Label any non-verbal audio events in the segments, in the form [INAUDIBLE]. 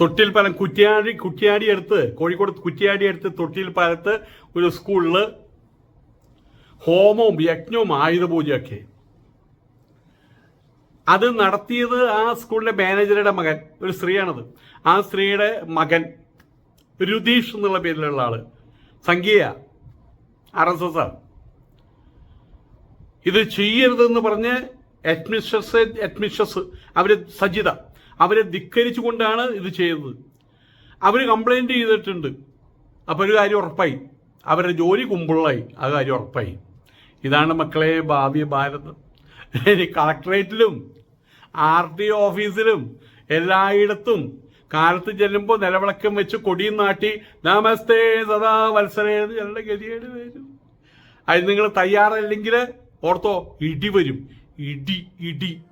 തൊട്ടിൽ പാലം കുറ്റിയാടി കുറ്റിയാടി അടുത്ത് കോഴിക്കോട് കുറ്റിയാടി അടുത്ത് തൊട്ടിൽ പാലത്ത് ഒരു സ്കൂളിൽ ഹോമവും യജ്ഞവും ആയുധപൂജയൊക്കെ. അത് നടത്തിയത് ആ സ്കൂളിലെ മാനേജറുടെ മകൻ ഒരു സ്ത്രീയാണത്. ആ സ്ത്രീയുടെ മകൻ രുതീഷ് എന്നുള്ള പേരിലുള്ള ആൾ. സംഖ്യ ആർ എസ് എസ് ആണ് ഇത് ചെയ്യരുതെന്ന് പറഞ്ഞ് അഡ്മിനിസ്ട്രേഷൻ അഡ്മിനിസ്ട്രസ് അവർ സജിത. അവരെ ധിക്കരിച്ചുകൊണ്ടാണ് ഇത് ചെയ്തത്. അവർ കംപ്ലൈന്റ് ചെയ്തിട്ടുണ്ട്. അപ്പോൾ ഒരു കാര്യം ഉറപ്പായി. അവരുടെ ജോലി കുമ്പിളായി ആ കാര്യം ഉറപ്പായി. ഇതാണ് മക്കളെ ഭാവി ഭാരതം. കളക്ടറേറ്റിലും ആർ ടി ഓഫീസിലും എല്ലായിടത്തും കാലത്ത് ചെല്ലുമ്പോൾ നിലവിളക്കം വെച്ച് കൊടിയും നാട്ടി നമസ്തേ സദാ വത്സരേ എന്ന് ഞങ്ങളുടെ ഗതികേട് വരും. അത് നിങ്ങൾ തയ്യാറല്ലെങ്കിൽ ഓർത്തോ ഇടി വരും. ഇടി ഇടി.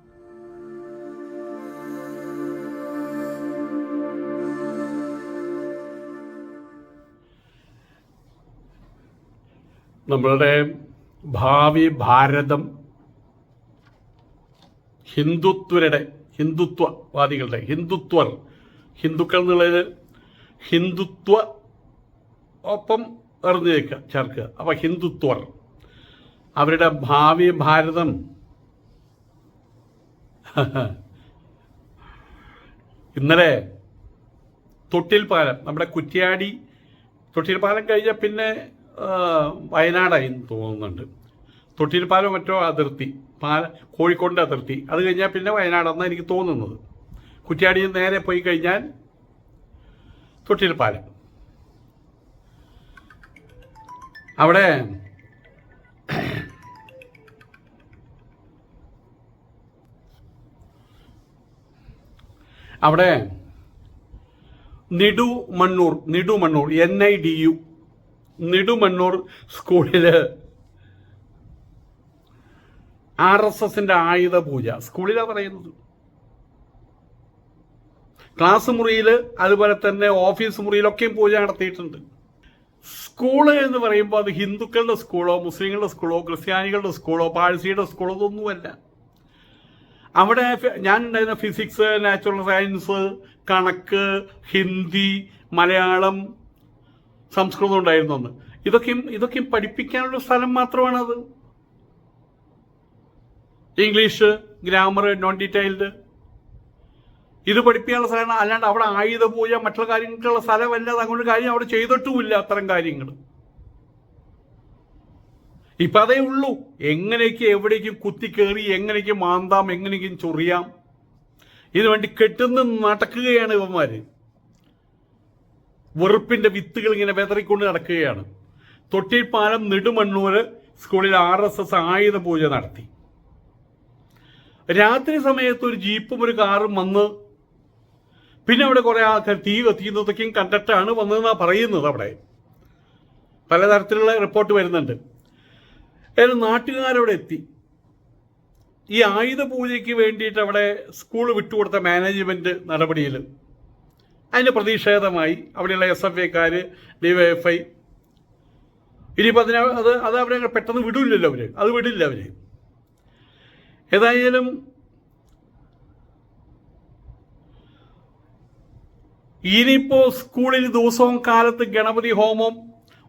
നമ്മളുടെ ഭാവി ഭാരതം ഹിന്ദുത്വരുടെ ഹിന്ദുത്വവാദികളുടെ ഹിന്ദുത്വർ ഹിന്ദുക്കൾ എന്നുള്ളത് ഹിന്ദുത്വ ഒപ്പം അറിഞ്ഞു നിൽക്കുക ചേർക്കുക. അപ്പം ഹിന്ദുത്വർ അവരുടെ ഭാവി ഭാരതം [LAUGHS] ഇന്നലെ തൊട്ടിൽ പാലം നമ്മുടെ കുറ്റ്യാടി തൊട്ടിൽ പാലം കഴിഞ്ഞാൽ പിന്നെ വയനാടായി തോന്നുന്നുണ്ട്. തൊട്ടിൽ പാലം മറ്റോ അതിർത്തി. പാല കോഴിക്കോടിന്റെ അതിർത്തി. അത് കഴിഞ്ഞാൽ പിന്നെ വയനാടെന്നാണ് എനിക്ക് തോന്നുന്നത്. കുറ്റ്യാടിയിൽ നിന്ന് നേരെ പോയി കഴിഞ്ഞാൽ തൊട്ടിൽ പാലം അവിടെ അവിടെ Nidumannur Nidumannur N I D U Nidumannur സ്കൂളിൽ ആർ എസ് എസിന്റെ ആയുധ പൂജ സ്കൂളിലാ പറയുന്നത്. ക്ലാസ് മുറിയിൽ അതുപോലെ തന്നെ ഓഫീസ് മുറിയിലൊക്കെയും പൂജ നടത്തിയിട്ടുണ്ട്. സ്കൂൾ എന്ന് പറയുമ്പോൾ അത് ഹിന്ദുക്കളുടെ സ്കൂളോ മുസ്ലിങ്ങളുടെ സ്കൂളോ ക്രിസ്ത്യാനികളുടെ സ്കൂളോ പാഴ്സിയുടെ സ്കൂളോ ഒന്നുമല്ല അവിടെ ഞാൻ ഉണ്ടായിരുന്ന ഫിസിക്സ് നാച്ചുറൽ സയൻസ് കണക്ക് ഹിന്ദി മലയാളം സംസ്കൃതം ഉണ്ടായിരുന്നു അന്ന് ഇതൊക്കെയും ഇതൊക്കെയും പഠിപ്പിക്കാനുള്ള സ്ഥലം മാത്രമാണത്. ഇംഗ്ലീഷ് ഗ്രാമർ നോൺ ഡീറ്റെയിൽഡ് ഇത് പഠിപ്പിക്കാനുള്ള സ്ഥലമാണ്. അല്ലാണ്ട് അവിടെ ആയുധ പൂജ മറ്റുള്ള കാര്യങ്ങൾക്കുള്ള സ്ഥലമല്ല. അങ്ങോട്ട് കാര്യം അവിടെ ചെയ്തിട്ടുമില്ല അത്തരം കാര്യങ്ങൾ ഇപ്പൊ അതേ ഉള്ളൂ. എങ്ങനെയൊക്കെ എവിടേക്കും കുത്തിക്കേറി എങ്ങനെയൊക്കെ മാന്താം എങ്ങനെയൊക്കെ ചൊറിയാം. ഇതിനുവേണ്ടി കെട്ടുന്ന നടക്കുകയാണ് ഇവന്മാര്. വെറുപ്പിന്റെ വിത്തുകൾ ഇങ്ങനെ വെതറിക്കൊണ്ട് നടക്കുകയാണ്. തൊട്ടിപ്പാലം നെടുമണ്ണൂര് സ്കൂളിൽ ആർ എസ് എസ് ആയുധ പൂജ നടത്തി. രാത്രി സമയത്ത് ഒരു ജീപ്പും ഒരു കാറും വന്ന് പിന്നെ അവിടെ കുറെ ആൾക്കാർ തീ കത്തിക്കുന്നതൊക്കെയും കണ്ടിട്ടാണ് വന്നതെന്നാ പറയുന്നത് അവിടെ. പലതരത്തിലുള്ള റിപ്പോർട്ട് വരുന്നുണ്ട്. ഏതായാലും നാട്ടുകാരവിടെ എത്തി. ഈ ആയുധ പൂജയ്ക്ക് വേണ്ടിയിട്ട് അവിടെ സ്കൂൾ വിട്ടുകൊടുത്ത മാനേജ്മെന്റ് നടപടിയിൽ അതിന് പ്രതിഷേധമായി അവിടെയുള്ള എസ് എഫ് ഐക്കാര് ഡിവൈഎഫ്ഐ ഇനിയിപ്പോൾ അതിനെ അത് അത് അവരെ പെട്ടെന്ന് വിടില്ലല്ലോ അവർ അത് വിടില്ല അവർ ഏതായാലും ഇനിയിപ്പോൾ സ്കൂളിൽ ദിവസവും കാലത്ത് ഗണപതി ഹോമം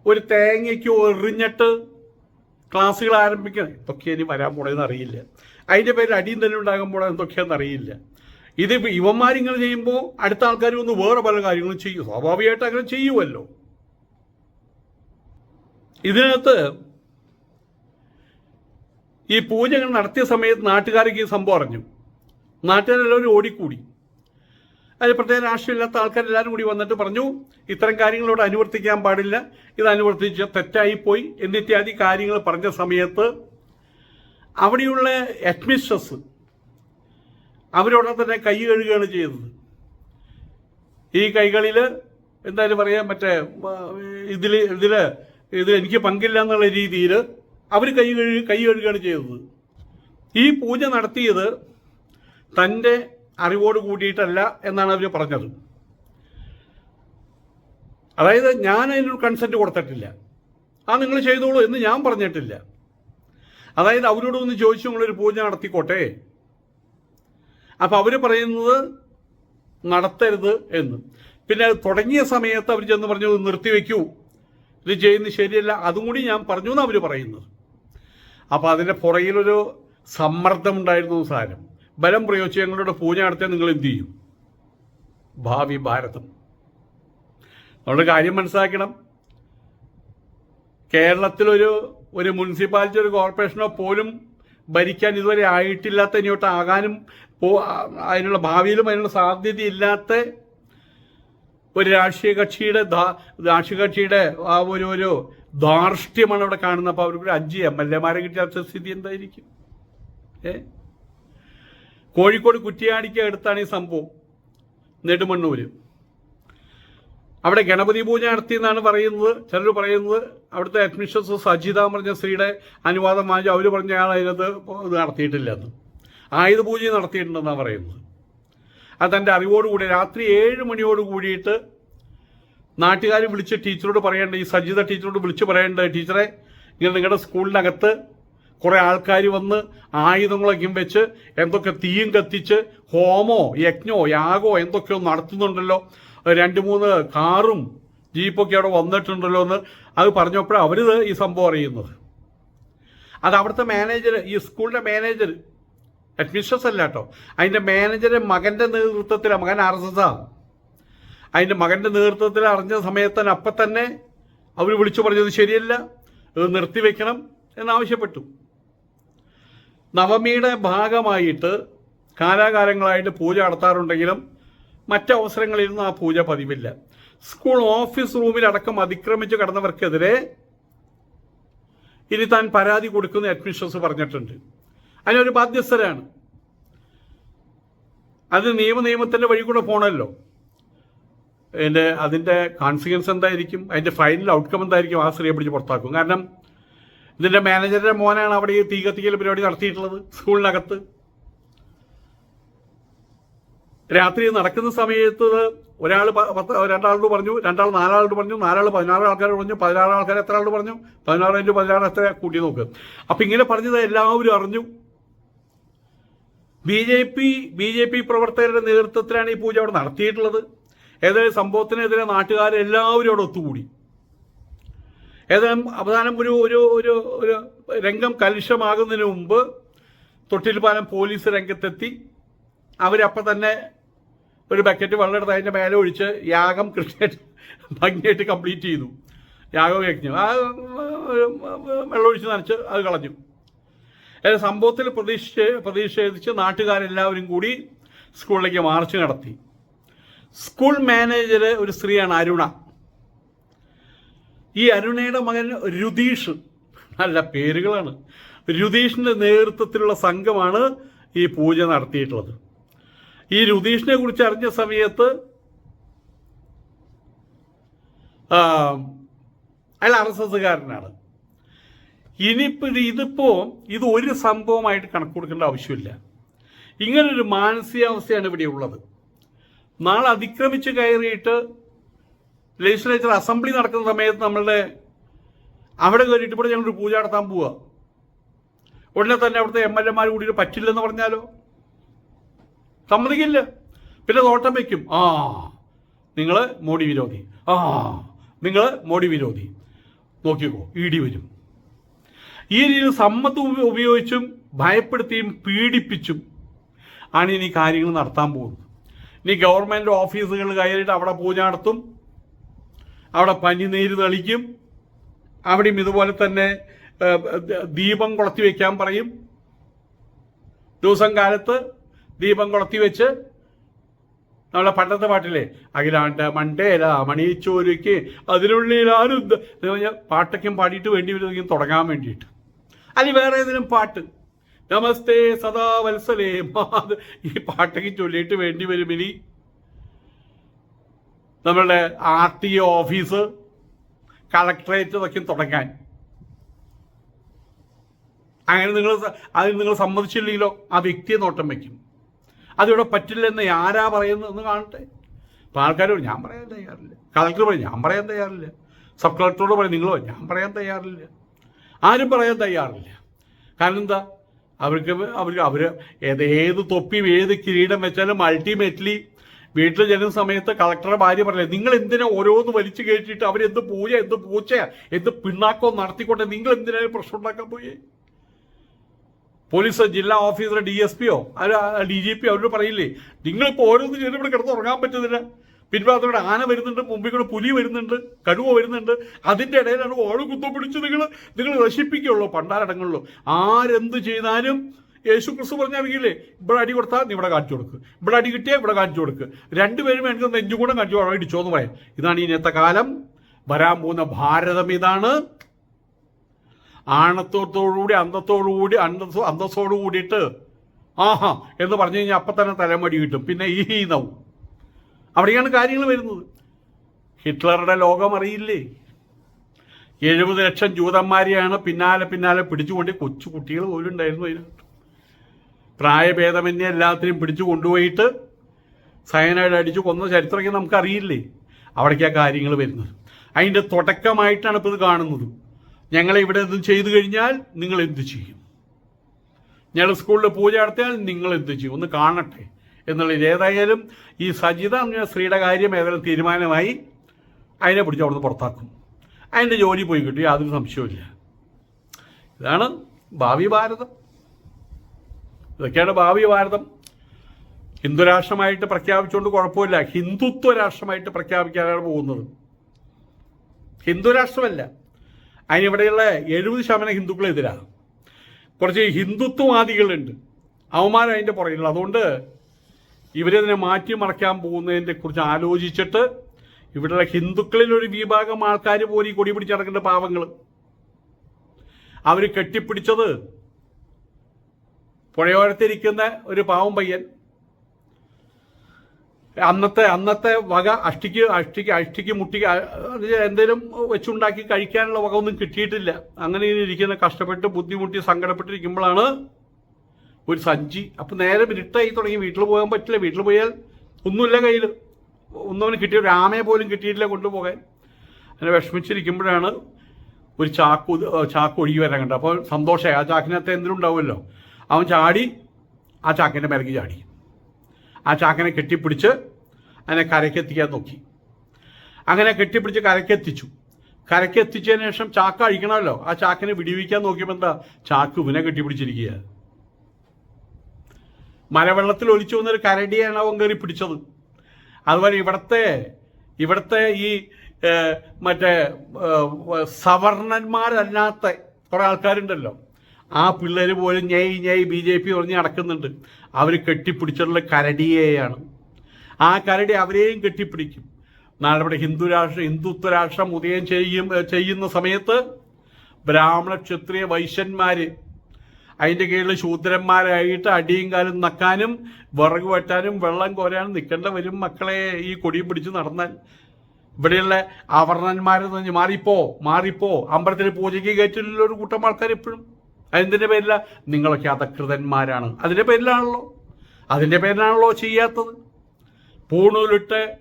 ഒരു തേങ്ങയ്ക്ക് എറിഞ്ഞിട്ട് ക്ലാസ്സുകൾ ആരംഭിക്കണം എന്തൊക്കെയാണ് ഇനി വരാൻ പോണെന്ന് അറിയില്ല. അതിന്റെ പേരിൽ അടിയും തന്നെ ഉണ്ടാകാൻ എന്തൊക്കെയാണെന്ന് അറിയില്ല. ഇത് ഇവന്മാരിങ്ങനെ ചെയ്യുമ്പോൾ അടുത്ത ആൾക്കാർ ഒന്ന് വേറെ പല കാര്യങ്ങളും ചെയ്യും. സ്വാഭാവികമായിട്ട് അങ്ങനെ ചെയ്യുമല്ലോ ഇതിനകത്ത് ഈ പൂജകൾ നടത്തിയ സമയത്ത് നാട്ടുകാർക്ക് ഈ സംഭവം അറിഞ്ഞു. നാട്ടുകാരെല്ലാവരും ഓടിക്കൂടി. അതിൽ പ്രത്യേക രാഷ്ട്രീയമില്ലാത്ത ആൾക്കാരെല്ലാവരും കൂടി വന്നിട്ട് പറഞ്ഞു ഇത്തരം കാര്യങ്ങളോട് അനുവർത്തിക്കാൻ പാടില്ല. ഇത് അനുവർത്തിച്ച് തെറ്റായിപ്പോയി. എന്നിത്യാദി കാര്യങ്ങൾ പറഞ്ഞ സമയത്ത് അവിടെയുള്ള അഡ്മിനിസ്ട്രസ് അവരോടെ തന്നെ കൈ കഴുകുകയാണ് ചെയ്യുന്നത്. ഈ കൈകളിൽ എന്തായാലും പറയാം മറ്റേ ഇതിൽ ഇതിൽ ഇതിൽ എനിക്ക് പങ്കില്ല എന്നുള്ള രീതിയിൽ അവർ കൈ കഴുകി കൈ കഴുകുകയാണ് ചെയ്തത് ഈ പൂജ നടത്തിയത് തന്റെ അറിവോട് കൂടിയിട്ടല്ല എന്നാണ് അവർ പറഞ്ഞത്. അതായത് ഞാൻ അതിനൊരു കൺസെന്റ് കൊടുത്തിട്ടില്ല. ആ നിങ്ങൾ ചെയ്തോളൂ എന്ന് ഞാൻ പറഞ്ഞിട്ടില്ല. അതായത് അവരോട് ഒന്ന് ചോദിച്ചു നിങ്ങളൊരു പൂജ നടത്തിക്കോട്ടെ? അപ്പൊ അവർ പറയുന്നത് നടത്തരുത് എന്ന്. പിന്നെ അത് തുടങ്ങിയ സമയത്ത് അവർ ചെന്ന് പറഞ്ഞു "ഇത് നിർത്തിവെക്കൂ ഇത് ചെയ്യുന്നത് ശരിയല്ല. അതും കൂടി ഞാൻ പറഞ്ഞു എന്നാണ് അവർ പറയുന്നത്. അപ്പോൾ അതിന്റെ പുറകിലൊരു സമ്മർദ്ദം ഉണ്ടായിരുന്നു സാരം. ബലം പ്രയോഗിച്ച് ഞങ്ങളുടെ പൂജ നടത്തിയാൽ നിങ്ങൾ എന്ത് ചെയ്യും? ഭാവി ഭാരതം. നമ്മുടെ കാര്യം മനസ്സിലാക്കണം. കേരളത്തിലൊരു ഒരു മുനിസിപ്പാലിറ്റി ഒരു കോർപ്പറേഷനോ പോലും ഭരിക്കാൻ ഇതുവരെ ആയിട്ടില്ലാത്ത ഇനിയോട്ട് ആകാനും പോ അതിനുള്ള ഭാവിയിലും അതിനുള്ള സാധ്യതയില്ലാത്ത ഒരു രാഷ്ട്രീയ കക്ഷിയുടെ രാഷ്ട്രീയ കക്ഷിയുടെ ആ ഒരു ഒരു ധാർഷ്ട്യമാണ് അവിടെ കാണുന്നത്. അപ്പോൾ അവർക്ക് അഞ്ച് എം എൽ എമാരെ കിട്ടിയ സ്ഥിതി എന്തായിരിക്കും? ഏ? കോഴിക്കോട് കുറ്റിയാടിക്ക് അടുത്താണ് ഈ സംഭവം. നെടുമണ്ണൂര്. അവിടെ ഗണപതി പൂജ നടത്തി എന്നാണ് പറയുന്നത്. ചിലർ പറയുന്നത് അവിടുത്തെ അഡ്മിഷൻസ് സജിത എന്ന് പറഞ്ഞ സ്ത്രീയുടെ അനുവാദം വാങ്ങിച്ചു. അവർ പറഞ്ഞ ആൾ അതിനകത്ത് ഇത് നടത്തിയിട്ടില്ലെന്ന് ആയുധ പൂജ നടത്തിയിട്ടുണ്ടെന്നാണ് പറയുന്നത്. അത് തന്റെ അറിവോടുകൂടി രാത്രി ഏഴ് മണിയോട് കൂടിയിട്ട് നാട്ടുകാർ വിളിച്ച് ടീച്ചറോട് പറയേണ്ട ഈ സജിത ടീച്ചറോട് വിളിച്ച് പറയേണ്ടത് ടീച്ചറെ ഇങ്ങനെ നിങ്ങളുടെ സ്കൂളിനകത്ത് കുറേ ആൾക്കാർ വന്ന് ആയുധങ്ങളൊക്കെയും വെച്ച് എന്തൊക്കെ തീയും കത്തിച്ച് ഹോമോ യജ്ഞോ യാഗോ എന്തൊക്കെയോ നടത്തുന്നുണ്ടല്ലോ. രണ്ട് മൂന്ന് കാറും ജീപ്പൊക്കെ അവിടെ വന്നിട്ടുണ്ടല്ലോ എന്ന് അത് പറഞ്ഞപ്പോഴാണ് അവർ ഈ സംഭവം അറിയുന്നത്. അത് അവിടുത്തെ മാനേജർ ഈ സ്കൂളിന്റെ മാനേജർ അഡ്മിഷൻസ് അല്ല കേട്ടോ. അതിന്റെ മാനേജർ മകന്റെ നേതൃത്വത്തിലാണ് മകൻ ആർ എസ് എസ് ആണ് അതിന്റെ മകന്റെ നേതൃത്വത്തിൽ അറിഞ്ഞ സമയത്ത് അപ്പം തന്നെ അവർ വിളിച്ചു പറഞ്ഞത് ശരിയല്ല ഇത് നിർത്തിവെക്കണം എന്നാവശ്യപ്പെട്ടു. നവമിയുടെ ഭാഗമായിട്ട് കാലാകാലങ്ങളായിട്ട് പൂജ നടത്താറുണ്ടെങ്കിലും മറ്റവസരങ്ങളിലൊന്നും ആ പൂജ പതിവില്ല. സ്കൂൾ ഓഫീസ് റൂമിലടക്കം അതിക്രമിച്ച് കടന്നവർക്കെതിരെ ഇനി താൻ പരാതി കൊടുക്കുന്ന അഡ്മിഷൻസ് പറഞ്ഞിട്ടുണ്ട്. അതിനൊരു ബാധ്യസ്ഥരാണ്. അത് നിയമ നിയമത്തിന്റെ വഴി കൂടെ പോകണമല്ലോ അതിന്റെ അതിന്റെ കോൺസിക്വൻസ് എന്തായിരിക്കും? അതിന്റെ ഫൈനൽ ഔട്ട്കം എന്തായിരിക്കും? ആ സ്ത്രീയെ പിടിച്ച് പുറത്താക്കും. കാരണം ഇതിന്റെ മാനേജറുടെ മോനാണ് അവിടെ ഈ തീ കത്തിക്കൽ പരിപാടി നടത്തിയിട്ടുള്ളത് സ്കൂളിനകത്ത്. രാത്രി നടക്കുന്ന സമയത്ത് ഒരാൾ പത്ത് രണ്ടാളോട് പറഞ്ഞു രണ്ടാൾ നാലാളോട് പറഞ്ഞു നാലാൾ പതിനാറ് ആൾക്കാരോട് പറഞ്ഞു പതിനാറ് ആൾക്കാർ എത്ര ആളോട് പറഞ്ഞു? പതിനാറ് ഇന്റു പതിനാറ് എത്ര? കൂട്ടി നോക്ക്. അപ്പം ഇങ്ങനെ പറഞ്ഞത് എല്ലാവരും അറിഞ്ഞു. B J P B J P പ്രവർത്തകരുടെ നേതൃത്വത്തിലാണ് ഈ പൂജ അവിടെ നടത്തിയിട്ടുള്ളത്. ഏതായാലും സംഭവത്തിനെതിരെ നാട്ടുകാരെല്ലാവരും അവിടെ ഒത്തുകൂടി. ഏതായാലും അവസാനം ഒരു ഒരു ഒരു ഒരു രംഗം കലുഷമാകുന്നതിന് മുമ്പ് തൊട്ടിൽപ്പാലം പോലീസ് രംഗത്തെത്തി. അവരപ്പം തന്നെ ഒരു ബക്കറ്റ് വെള്ളം എടുത്ത് അതിന്റെ മേലെ ഒഴിച്ച് യാഗം കൃത്യമായിട്ട് ഭംഗിയായിട്ട് കംപ്ലീറ്റ് ചെയ്തു. യാഗം യജ്ഞം ആ വെള്ളം ഒഴിച്ച് നനച്ച് അത് കളഞ്ഞു. സംഭവത്തിൽ പ്രതീക്ഷിച്ച് പ്രതിഷേധിച്ച് നാട്ടുകാരെല്ലാവരും കൂടി സ്കൂളിലേക്ക് മാർച്ച് നടത്തി. സ്കൂൾ മാനേജർ ഒരു സ്ത്രീയാണ് അരുണ. ഈ അരുണയുടെ മകൻ രുതീഷ് നല്ല പേരുകളാണ്. രുതീഷിന്റെ നേതൃത്വത്തിലുള്ള സംഘമാണ് ഈ പൂജ നടത്തിയിട്ടുള്ളത്. ഈ രുതീഷിനെ കുറിച്ച് അറിഞ്ഞ സമയത്ത് അയാൾ ആർ എസ് എസ്സുകാരനാണ്. ഇനിയിപ്പോ ഇത് ഇതിപ്പോ ഇത് ഒരു സംഭവമായിട്ട് കണക്ക് കൊടുക്കേണ്ട ആവശ്യമില്ല. ഇങ്ങനൊരു മാനസികാവസ്ഥയാണ് ഇവിടെ ഉള്ളത്. നാളെ അതിക്രമിച്ച് കയറിയിട്ട് ലെജിസ്ലേച്ചർ അസംബ്ലി നടക്കുന്ന സമയത്ത് നമ്മളുടെ അവിടെ കയറിയിട്ട് ഇവിടെ ഞങ്ങളൊരു പൂജ നടത്താൻ പോവുക ഉടനെ തന്നെ അവിടുത്തെ എം എൽ എമാർ കൂടിയിട്ട് പറ്റില്ലെന്ന് പറഞ്ഞാലോ? സമ്മതിക്കില്ല. പിന്നെ തോട്ടം വയ്ക്കും ആ നിങ്ങൾ മോഡി വിരോധി. ആ നിങ്ങൾ മോഡി വിരോധി. നോക്കിക്കോ ഇ ഡി വരും. ഈ രീതിയിൽ സമ്മതം ഉപയോഗിച്ചും ഭയപ്പെടുത്തിയും പീഡിപ്പിച്ചും ആണ് ഇനി കാര്യങ്ങൾ നടത്താൻ പോകുന്നത്. ഇനി ഗവൺമെന്റ് ഓഫീസുകൾ കയറിയിട്ട് അവിടെ പൂജ നടത്തും. അവിടെ പനിനീര് തെളിക്കും. അവിടെയും ഇതുപോലെ തന്നെ ദീപം കൊളത്തി വയ്ക്കാൻ പറയും. ദിവസം കാലത്ത് ദീപം കൊളത്തി വെച്ച് നമ്മളെ പണ്ടത്തെ പാട്ടില്ലേ? അഖിലാണ്ട മണ്ടേല മണിച്ചോരുക്ക് അതിനുള്ളിൽ ആരും പാട്ടൊക്കെ പാടിയിട്ട് വേണ്ടി വരുമെങ്കിൽ തുടങ്ങാൻ വേണ്ടിയിട്ട്. അല്ലെങ്കിൽ വേറെ ഏതെങ്കിലും പാട്ട്? നമസ്തേ സദാ വത്സലേ ഈ പാട്ടൊക്കെ ചൊല്ലിയിട്ട് വേണ്ടി വരും ഇനി. നമ്മളുടെ ആർ ടി ഓഫീസ് കളക്ടറേറ്റ് ഇതൊക്കെ തുടങ്ങാൻ. അങ്ങനെ നിങ്ങൾ അതിന് നിങ്ങൾ സമ്മതിച്ചില്ലെങ്കിലോ ആ വ്യക്തിയെ നോട്ടം വയ്ക്കും. അതിവിടെ പറ്റില്ലെന്ന് ആരാ പറയുന്നതെന്ന് കാണട്ടെ? അപ്പോൾ ആൾക്കാർ ഞാൻ പറയാൻ തയ്യാറില്ല. കളക്ടർ പറയും ഞാൻ പറയാൻ തയ്യാറില്ല. സബ് കളക്ടറോട് പറയും നിങ്ങളോ ഞാൻ പറയാൻ തയ്യാറില്ല. ആരും പറയാൻ തയ്യാറില്ല. കാരണം എന്താ? അവർക്ക് അവർ അവർ ഏത് ഏത് തൊപ്പിയും ഏത് കിരീടം വെച്ചാലും അൾട്ടിമേറ്റ്ലി വീട്ടിൽ ചെല്ലുന്ന സമയത്ത് കളക്ടറുടെ ഭാര്യ പറയില്ലേ നിങ്ങൾ എന്തിനാ ഓരോന്ന് വലിച്ചു കയറ്റിയിട്ട് അവരെന്ത് പൂജ എന്ത് പൂച്ചയാ എന്ത് പിണ്ണാക്കോ നടത്തിക്കോട്ടെ നിങ്ങൾ എന്തിനാ പ്രശ്നം ഉണ്ടാക്കാൻ പോയേ? പോലീസ് ജില്ലാ ഓഫീസർ ഡി എസ് പിയോ ഡി ജി പി അവരോട് പറയില്ലേ? നിങ്ങളിപ്പോൾ ഓരോന്ന് ചെയ്ത് ഇവിടെ കിടന്ന് ഉറങ്ങാൻ പറ്റുന്നില്ല. പിൻഭാഗത്തോടെ ആന വരുന്നുണ്ട് മുമ്പിൽ കൂടെ പുലി വരുന്നുണ്ട് കടുവ വരുന്നുണ്ട്. അതിന്റെ ഇടയിലാണ് ഓട് കുത്തം പിടിച്ച് നിങ്ങൾ നിങ്ങൾ നശിപ്പിക്കുള്ളൂ പണ്ടാരടങ്ങളുള്ളൂ ആരെന്ത് ചെയ്താലും യേശു ക്രിസ്തു പറഞ്ഞറിയില്ലേ ഇവിടെ അടി കൊടുത്താൽ നീ ഇവിടെ കാണിച്ചു കൊടുക്ക്. ഇവിടെ അടി കിട്ടിയാൽ ഇവിടെ കാണിച്ചു കൊടുക്ക്. രണ്ടുപേരും എനിക്ക് നെഞ്ചുകൂടെ കാണിച്ചു ഇടിച്ചോ എന്ന് പറയാം. ഇതാണ് ഇന്നത്തെ കാലം. വരാൻ പോകുന്ന ഭാരതം ഇതാണ്. ആണത്തോടുകൂടി അന്തത്തോടുകൂടി അന്തസ് അന്തസ്സോട് കൂടിയിട്ട് ആഹാ എന്ന് പറഞ്ഞു കഴിഞ്ഞാൽ അപ്പം തന്നെ തലമടി കിട്ടും. പിന്നെ ഈ ഹീനവും. അവിടെയാണ് കാര്യങ്ങൾ വരുന്നത്. ഹിറ്റ്ലറുടെ ലോകം അറിയില്ലേ? എഴുപത് ലക്ഷം ജൂതന്മാരെയാണ് പിന്നാലെ പിന്നാലെ പിടിച്ചുകൊണ്ട് കൊച്ചു കുട്ടികൾ പോലും ഉണ്ടായിരുന്നു അതിനകത്ത്. പ്രായഭേദമന്യേ എല്ലാത്തിനെയും പിടിച്ചു കൊണ്ടുപോയിട്ട് സയനൈഡ് അടിച്ചു കൊന്ന ചരിത്രമൊക്കെ നമുക്കറിയില്ലേ? അവിടേക്കാണ് കാര്യങ്ങൾ വരുന്നത്. അതിന്റെ തുടക്കമായിട്ടാണ് ഇപ്പോൾ ഇത് കാണുന്നത്. ഞങ്ങളെ ഇവിടെ എന്തും ചെയ്തു കഴിഞ്ഞാൽ നിങ്ങൾ എന്ത് ചെയ്യും? ഞങ്ങൾ സ്കൂളിൽ പൂജ നടത്തിയാൽ നിങ്ങൾ എന്ത് ചെയ്യും? ഒന്ന് കാണട്ടെ. എന്നുള്ളത് ഏതായാലും ഈ സജിത എന്ന സ്ത്രീയുടെ കാര്യം ഏതായാലും തീരുമാനമായി അതിനെ പിടിച്ച് അവിടുന്ന് പുറത്താക്കും. അതിന്റെ ജോലി പോയി കിട്ടി. യാതൊരു സംശയവുമില്ല. ഇതാണ് ഭാവി ഭാരതം. ഇതൊക്കെയാണ് ഭാവി ഭാരതം. ഹിന്ദു രാഷ്ട്രമായിട്ട് പ്രഖ്യാപിച്ചുകൊണ്ട് കുഴപ്പമില്ല. ഹിന്ദുത്വ രാഷ്ട്രമായിട്ട് പ്രഖ്യാപിക്കാനാണ് പോകുന്നത്. ഹിന്ദു രാഷ്ട്രമല്ല. അതിനിവിടെയുള്ള എഴുപത് ശതമാനം ഹിന്ദുക്കളെതിരാണ് കുറച്ച് ഹിന്ദുത്വവാദികളുണ്ട്. അവന്മാർ അതിന്റെ പുറകിലുള്ള അതുകൊണ്ട് ഇവരതിനെ മാറ്റി മറയ്ക്കാൻ പോകുന്നതിനെ കുറിച്ച് ആലോചിച്ചിട്ട് ഇവിടെയുള്ള ഹിന്ദുക്കളിൽ ഒരു വിഭാഗം ആൾക്കാർ പോലും ഈ കൊടി പിടിച്ച് നടക്കേണ്ട പാവങ്ങൾ അവർ കെട്ടിപ്പിടിച്ചത് പുഴയോരത്തിരിക്കുന്ന ഒരു പാവം പയ്യൻ. അന്നത്തെ അന്നത്തെ വക അഷ്ടിക്ക് അഷ്ടിക്ക് അഷ്ടിക്ക് മുട്ടിക്ക് എന്തെങ്കിലും വെച്ചുണ്ടാക്കി കഴിക്കാനുള്ള വക ഒന്നും കിട്ടിയിട്ടില്ല. അങ്ങനെ ഇരിക്കുന്ന കഷ്ടപ്പെട്ട് ബുദ്ധിമുട്ടി സങ്കടപ്പെട്ടിരിക്കുമ്പോഴാണ് ഒരു സഞ്ചി. അപ്പം നേരെ ഇരുട്ടായി തുടങ്ങി. വീട്ടിൽ പോകാൻ പറ്റില്ല. വീട്ടിൽ പോയാൽ ഒന്നുമില്ല കയ്യിൽ ഒന്നും കിട്ടിയ രാമയെ പോലും കിട്ടിയിട്ടില്ല കൊണ്ടുപോകാൻ. അങ്ങനെ വിഷമിച്ചിരിക്കുമ്പോഴാണ് ഒരു ചാക്ക് ചാക്ക് ഒഴുകി വരാൻ കണ്ടത്. അപ്പോൾ സന്തോഷമായി. ആ ചാക്കിനകത്ത് എന്തെങ്കിലും ഉണ്ടാവുമല്ലോ? അവൻ ചാടി ആ ചാക്കിന്റെ മേലേക്ക് ചാടി. ആ ചാക്കനെ കെട്ടിപ്പിടിച്ച് അതിനെ കരയ്ക്കെത്തിക്കാൻ നോക്കി. അങ്ങനെ കെട്ടിപ്പിടിച്ച് കരയ്ക്കെത്തിച്ചു. കരയ്ക്കെത്തിച്ചതിന് ശേഷം ചാക്ക അഴിക്കണമല്ലോ. ആ ചാക്കിനെ വിടിവിക്കാൻ നോക്കിയപ്പോൾ എന്താ? ചാക്ക് ഇവനെ കെട്ടിപ്പിടിച്ചിരിക്കുക മലവെള്ളത്തിൽ ഒലിച്ചു വന്നൊരു കരടിയാണ് അവൻ കയറി പിടിച്ചത്. അതുപോലെ ഇവിടത്തെ ഇവിടുത്തെ ഈ മറ്റേ സവർണന്മാരല്ലാത്ത കുറെ ആൾക്കാരുണ്ടല്ലോ. ആ പിള്ളേർ പോലും ഞൈ ഞൈ ബി ജെ പി പറഞ്ഞ് നടക്കുന്നുണ്ട്. അവർ കെട്ടിപ്പിടിച്ചിട്ടുള്ള കരടിയെയാണ്. ആ കരടി അവരെയും കെട്ടിപ്പിടിക്കും. നാളെ ഇവിടെ ഹിന്ദു രാഷ്ട്രം ഹിന്ദുത്വ രാഷ്ട്രം ഉദയം ചെയ്യും ചെയ്യുന്ന സമയത്ത് ബ്രാഹ്മണ ക്ഷത്രിയ വൈശ്യന്മാര് അതിന്റെ കീഴിൽ ശൂദ്രന്മാരായിട്ട് അടിയും കാലും നക്കാനും വിറക് വെട്ടാനും വെള്ളം കോരാനും നിൽക്കേണ്ട വരും മക്കളെ ഈ കൊടിയും പിടിച്ച് നടന്നാൽ. ഇവിടെയുള്ള അവർണന്മാരെന്ന് പറഞ്ഞ് മാറിപ്പോ മാറിപ്പോ. അമ്പലത്തിൽ പൂജയ്ക്ക് കയറ്റില്ല ഒരു കൂട്ടം ആൾക്കാർ എപ്പോഴും. അതിന്റെ പേരില? നിങ്ങളൊക്കെ അധകൃതന്മാരാണ് അതിന്റെ പേരിലാണല്ലോ. അതിന്റെ പേരിലാണല്ലോ ചെയ്യാത്തത്. പൂണൂലിട്ട്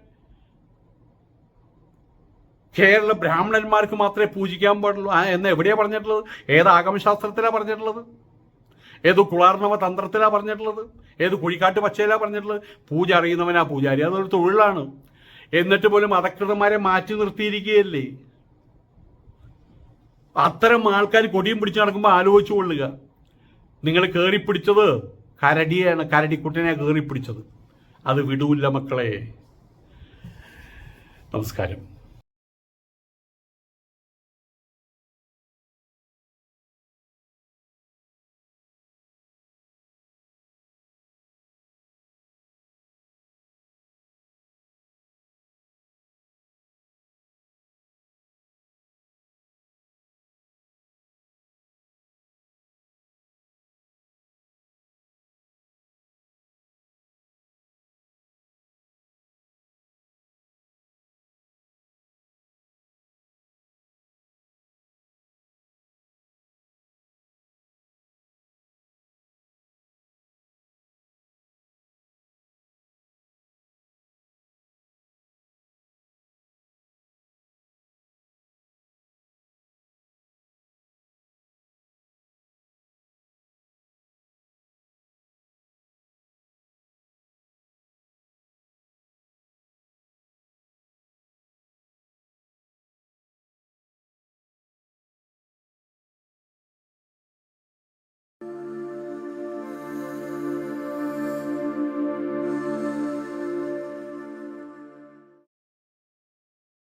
കേരള ബ്രാഹ്മണന്മാർക്ക് മാത്രമേ പൂജിക്കാൻ പാടുള്ളൂ. എന്ന് എവിടെയാണ് പറഞ്ഞിട്ടുള്ളത്? ഏത് ആഗമശാസ്ത്രത്തിലാണ് പറഞ്ഞിട്ടുള്ളത്? ഏത് കുളാർണവ തന്ത്രത്തിലാണ് പറഞ്ഞിട്ടുള്ളത്? ഏത് കുഴിക്കാട്ട് പച്ചയിലാണ് പറഞ്ഞിട്ടുള്ളത്? പൂജ അറിയുന്നവനാ പൂജാരി. അതൊരു തൊഴിലാണ്. എന്നിട്ട് പോലും അധകൃതന്മാരെ മാറ്റി നിർത്തിയിരിക്കുകയല്ലേ? അത്തരം ആൾക്കാർ കൊടിയും പിടിച്ച് നടക്കുമ്പോൾ ആലോചിച്ചു കൊള്ളുക. നിങ്ങൾ കയറിപ്പിടിച്ചത് കരടിയാണ് കരടിക്കുട്ടിനെ കയറിപ്പിടിച്ചത് അത് വിടൂല്ല മക്കളെ. നമസ്കാരം.